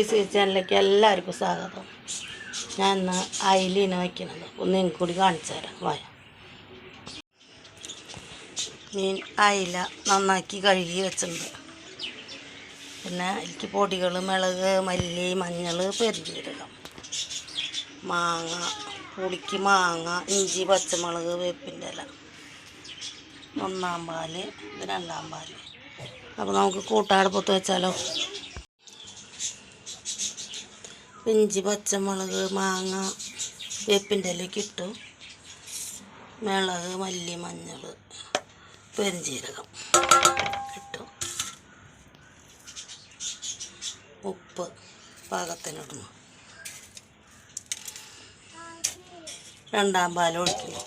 ഈ സി ചാനലിലേക്ക് എല്ലാവർക്കും സ്വാഗതം. ഞാൻ ഇന്ന് അയിലിനെ വയ്ക്കുന്നത് ഒന്ന് കൂടി കാണിച്ചു തരാം. വായ മീൻ അയില നന്നാക്കി കഴുകി വെച്ചിട്ടുണ്ട്. പിന്നെ എനിക്ക് പൊടികൾ മിളക് മല്ലി മഞ്ഞൾ പെരുജീരകം മാങ്ങ പുളിക്ക് മാങ്ങ ഇഞ്ചി പച്ചമുളക് വേപ്പിന്റെ ഇല. ഒന്നാം പാൽ രണ്ടാം പാൽ. അപ്പോൾ നമുക്ക് കൂട്ടാടപ്പുറത്ത് വെച്ചാലോ? ഇഞ്ചി പച്ചമുളക് മാങ്ങ വേപ്പിന്റെ ഇലയ്ക്ക് ഇട്ടു. മിളക് മല്ലി മഞ്ഞൾ പെരുംജീരകം ഇട്ടു. ഉപ്പ് പാകത്തിനിടുന്നു രണ്ടാം പാൽ ഒഴിക്കുന്നു.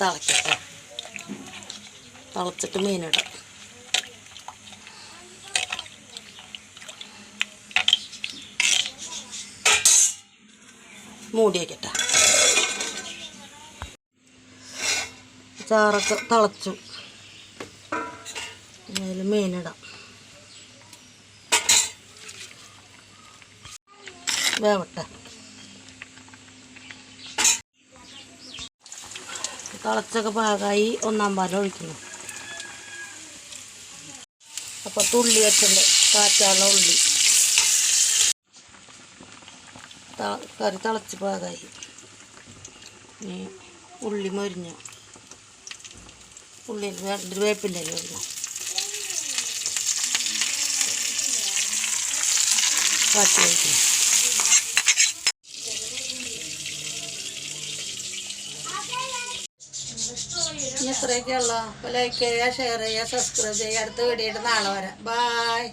തിളക്കട്ടെ. തിളച്ചിട്ട് മീനിടാം. മൂടി വയ്ക്കട്ടെ ചാറൊക്കെ തിളച്ചു. അതിൽ മീനിടാം. വേവട്ടെ. തിളച്ചൊക്കെ പാകമായി ഒന്നാം പാലം ഒഴിക്കുന്നു. അപ്പോൾ തുള്ളി വെച്ചിട്ടുണ്ട്. കാറ്റാനുള്ള ഉള്ളി. കറി തിളച്ച് പാകമായി. ഉള്ളി മൊരിഞ്ഞു. ഉള്ളി രണ്ട് വേപ്പിന്റെ മൊരിഞ്ഞു കാറ്റ് കാച്ചി ഇനി ഇത്രയൊക്കെയുള്ള ലൈക്ക് ചെയ്യുക ഷെയർ ചെയ്യുക സബ്സ്ക്രൈബ് ചെയ്യുക. അടുത്ത വീഡിയോ നാളെ വരാം. ബായ്